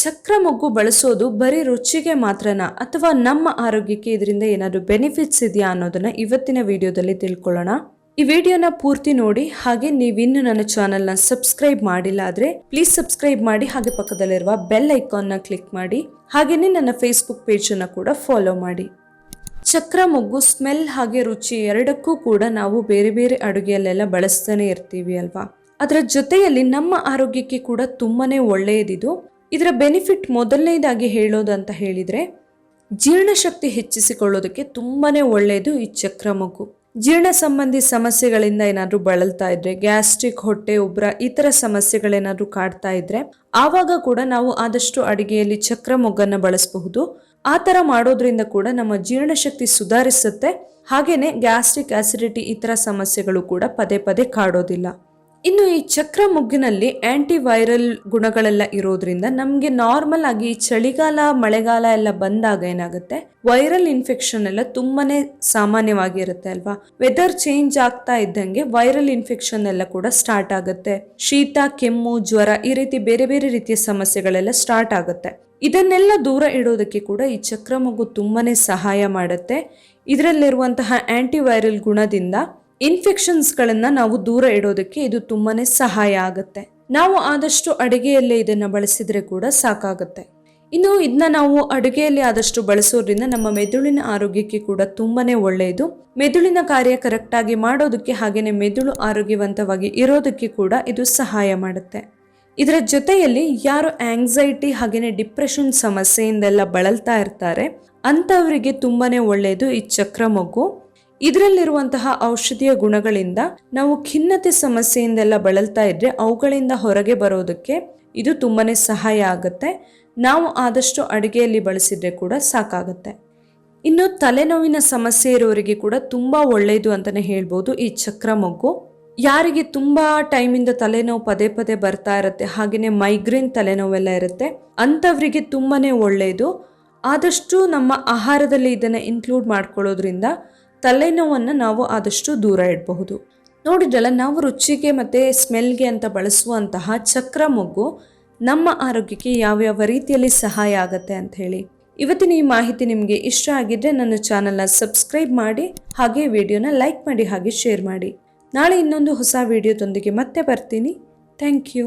ಚಕ್ರ ಮೊಗ್ಗು ಬಳಸೋದು ಬರೀ ರುಚಿಗೆ ಮಾತ್ರನಾ? ಅಥವಾ ನಮ್ಮ ಆರೋಗ್ಯಕ್ಕೆ ಇದರಿಂದ ಏನಾದರೂ ಬೆನಿಫಿಟ್ಸ್ ಇದೆಯಾ ಅನ್ನೋದನ್ನ ಇವತ್ತಿನ ವಿಡಿಯೋದಲ್ಲಿ ತಿಳ್ಕೊಳ್ಳೋಣ. ಈ ವಿಡಿಯೋನ ಪೂರ್ತಿ ನೋಡಿ, ಹಾಗೆ ನೀವಿನ್ನು ನನ್ನ ಚಾನೆಲ್ನ ಸಬ್ಸ್ಕ್ರೈಬ್ ಮಾಡಿಲ್ಲ ಆದರೆ ಪ್ಲೀಸ್ ಸಬ್ಸ್ಕ್ರೈಬ್ ಮಾಡಿ, ಹಾಗೆ ಪಕ್ಕದಲ್ಲಿರುವ ಬೆಲ್ ಐಕಾನ್ನ ಕ್ಲಿಕ್ ಮಾಡಿ ಹಾಗೆಯೇ ನನ್ನ ಫೇಸ್ಬುಕ್ ಪೇಜನ್ನು ಕೂಡ ಫಾಲೋ ಮಾಡಿ. ಚಕ್ರ ಮೊಗ್ಗು ಸ್ಮೆಲ್ ಹಾಗೆ ರುಚಿ ಎರಡಕ್ಕೂ ಕೂಡ ನಾವು ಬೇರೆ ಬೇರೆ ಅಡುಗೆಯಲ್ಲೆಲ್ಲ ಬಳಸ್ತಾನೆ ಇರ್ತೀವಿ ಅಲ್ವಾ? ಅದರ ಜೊತೆಯಲ್ಲಿ ನಮ್ಮ ಆರೋಗ್ಯಕ್ಕೆ ಕೂಡ ತುಂಬಾನೇ ಒಳ್ಳೆಯದಿದು. ಇದರ ಬೆನಿಫಿಟ್ ಮೊದಲನೇದಾಗಿ ಹೇಳೋದು ಅಂತ ಹೇಳಿದರೆ ಜೀರ್ಣಶಕ್ತಿ ಹೆಚ್ಚಿಸಿಕೊಳ್ಳೋದಕ್ಕೆ ತುಂಬಾ ಒಳ್ಳೆಯದು ಈ ಚಕ್ರ ಮಗು. ಜೀರ್ಣ ಸಂಬಂಧಿ ಸಮಸ್ಯೆಗಳಿಂದ ಏನಾದರೂ ಬಳಲ್ತಾ ಇದ್ರೆ, ಗ್ಯಾಸ್ಟ್ರಿಕ್, ಹೊಟ್ಟೆ, ಉಬ್ರ ಈ ಥರ ಸಮಸ್ಯೆಗಳೇನಾದರೂ ಕಾಡ್ತಾ ಇದ್ರೆ, ಆವಾಗ ಕೂಡ ನಾವು ಆದಷ್ಟು ಅಡಿಗೆಯಲ್ಲಿ ಚಕ್ರ ಮೊಗ್ಗನ್ನು ಬಳಸಬಹುದು. ಆ ಥರ ಮಾಡೋದ್ರಿಂದ ಕೂಡ ನಮ್ಮ ಜೀರ್ಣಶಕ್ತಿ ಸುಧಾರಿಸುತ್ತೆ. ಹಾಗೆಯೇ ಗ್ಯಾಸ್ಟ್ರಿಕ್ ಆಸಿಡಿಟಿ ಈ ಥರ ಸಮಸ್ಯೆಗಳು ಕೂಡ ಪದೇ ಪದೇ ಕಾಡೋದಿಲ್ಲ. ಇನ್ನು ಈ ಚಕ್ರ ಮುಗ್ಗಿನಲ್ಲಿ ಆಂಟಿ ವೈರಲ್ ಗುಣಗಳೆಲ್ಲ ಇರೋದ್ರಿಂದ ನಮಗೆ ನಾರ್ಮಲ್ ಆಗಿ ಚಳಿಗಾಲ, ಮಳೆಗಾಲ ಎಲ್ಲ ಬಂದಾಗ ಏನಾಗುತ್ತೆ? ವೈರಲ್ ಇನ್ಫೆಕ್ಷನ್ ಎಲ್ಲ ತುಂಬಾನೇ ಸಾಮಾನ್ಯವಾಗಿರುತ್ತೆ ಅಲ್ವಾ? ವೆದರ್ ಚೇಂಜ್ ಆಗ್ತಾ ಇದ್ದಂಗೆ ವೈರಲ್ ಇನ್ಫೆಕ್ಷನ್ ಎಲ್ಲ ಕೂಡ ಸ್ಟಾರ್ಟ್ ಆಗುತ್ತೆ. ಶೀತ, ಕೆಮ್ಮು, ಜ್ವರ ಈ ರೀತಿ ಬೇರೆ ಬೇರೆ ರೀತಿಯ ಸಮಸ್ಯೆಗಳೆಲ್ಲ ಸ್ಟಾರ್ಟ್ ಆಗುತ್ತೆ. ಇದನ್ನೆಲ್ಲ ದೂರ ಇಡೋದಕ್ಕೆ ಕೂಡ ಈ ಚಕ್ರ ಮಗು ತುಂಬಾನೇ ಸಹಾಯ ಮಾಡುತ್ತೆ. ಇದರಲ್ಲಿರುವಂತಹ ಆಂಟಿ ವೈರಲ್ ಗುಣದಿಂದ ಇನ್ಫೆಕ್ಷನ್ಸ್ಗಳನ್ನು ನಾವು ದೂರ ಇಡೋದಕ್ಕೆ ಇದು ತುಂಬಾನೇ ಸಹಾಯ ಆಗುತ್ತೆ. ನಾವು ಆದಷ್ಟು ಅಡುಗೆಯಲ್ಲೇ ಇದನ್ನು ಬಳಸಿದ್ರೆ ಕೂಡ ಸಾಕಾಗುತ್ತೆ. ಇನ್ನು ಇದನ್ನ ನಾವು ಅಡುಗೆಯಲ್ಲಿ ಆದಷ್ಟು ಬಳಸೋದ್ರಿಂದ ನಮ್ಮ ಮೆದುಳಿನ ಆರೋಗ್ಯಕ್ಕೆ ಕೂಡ ತುಂಬಾನೇ ಒಳ್ಳೆಯದು ಮೆದುಳಿನ ಕಾರ್ಯ ಕರೆಕ್ಟಾಗಿ ಮಾಡೋದಕ್ಕೆ ಹಾಗೆಯೇ ಮೆದುಳು ಆರೋಗ್ಯವಂತವಾಗಿ ಇರೋದಕ್ಕೆ ಕೂಡ ಇದು ಸಹಾಯ ಮಾಡುತ್ತೆ. ಇದರ ಜೊತೆಯಲ್ಲಿ ಯಾರು ಆಂಗ್ಸೈಟಿ ಹಾಗೆಯೇ ಡಿಪ್ರೆಷನ್ ಸಮಸ್ಯೆಯಿಂದೆಲ್ಲ ಬಳಲ್ತಾ ಇರ್ತಾರೆ, ಅಂಥವರಿಗೆ ತುಂಬಾನೇ ಒಳ್ಳೆಯದು ಈ ಚಕ್ರ ಮೊಗ್ಗು ಇದರಲ್ಲಿರುವಂತಹ ಔಷಧಿಯ ಗುಣಗಳಿಂದ ನಾವು ಖಿನ್ನತೆ ಸಮಸ್ಯೆಯಿಂದೆಲ್ಲ ಬಳಲ್ತಾ ಇದ್ರೆ ಅವುಗಳಿಂದ ಹೊರಗೆ ಬರೋದಕ್ಕೆ ಇದು ತುಂಬಾನೇ ಸಹಾಯ ಆಗುತ್ತೆ. ನಾವು ಆದಷ್ಟು ಅಡುಗೆಯಲ್ಲಿ ಬಳಸಿದ್ರೆ ಕೂಡ ಸಾಕಾಗುತ್ತೆ. ಇನ್ನು ತಲೆನೋವಿನ ಸಮಸ್ಯೆ ಇರೋರಿಗೆ ಕೂಡ ತುಂಬಾ ಒಳ್ಳೆಯದು ಅಂತಲೇ ಹೇಳ್ಬೋದು ಈ ಚಕ್ರ ಮೊಗ್ಗು. ಯಾರಿಗೆ ತುಂಬಾ ಟೈಮಿಂದ ತಲೆನೋವು ಪದೇ ಪದೇ ಬರ್ತಾ ಇರುತ್ತೆ ಹಾಗೆಯೇ ಮೈಗ್ರೇನ್ ತಲೆನೋವೆಲ್ಲ ಇರುತ್ತೆ, ಅಂಥವರಿಗೆ ತುಂಬಾ ಒಳ್ಳೆಯದು ಆದಷ್ಟು ನಮ್ಮ ಆಹಾರದಲ್ಲಿ ಇದನ್ನು ಇನ್ಕ್ಲೂಡ್ ಮಾಡ್ಕೊಳ್ಳೋದ್ರಿಂದ ತಲೆನೋವನ್ನು ನಾವು ಆದಷ್ಟು ದೂರ ಇಡಬಹುದು. ನೋಡಿದ್ರಲ್ಲ, ನಾವು ರುಚಿಗೆ ಮತ್ತು ಸ್ಮೆಲ್ಗೆ ಅಂತ ಬಳಸುವಂತಹ ಚಕ್ರ ಮೊಗ್ಗು ನಮ್ಮ ಆರೋಗ್ಯಕ್ಕೆ ಯಾವ್ಯಾವ ರೀತಿಯಲ್ಲಿ ಸಹಾಯ ಆಗುತ್ತೆ ಅಂತ ಹೇಳಿ. ಇವತ್ತಿನ ಈ ಮಾಹಿತಿ ನಿಮಗೆ ಇಷ್ಟ ಆಗಿದ್ದರೆ ನನ್ನ ಚಾನಲ್ನ ಸಬ್ಸ್ಕ್ರೈಬ್ ಮಾಡಿ, ಹಾಗೆ ವಿಡಿಯೋನ ಲೈಕ್ ಮಾಡಿ, ಹಾಗೆ ಶೇರ್ ಮಾಡಿ. ನಾಳೆ ಇನ್ನೊಂದು ಹೊಸ ವಿಡಿಯೋದೊಂದಿಗೆ ಮತ್ತೆ ಬರ್ತೀನಿ. Thank you.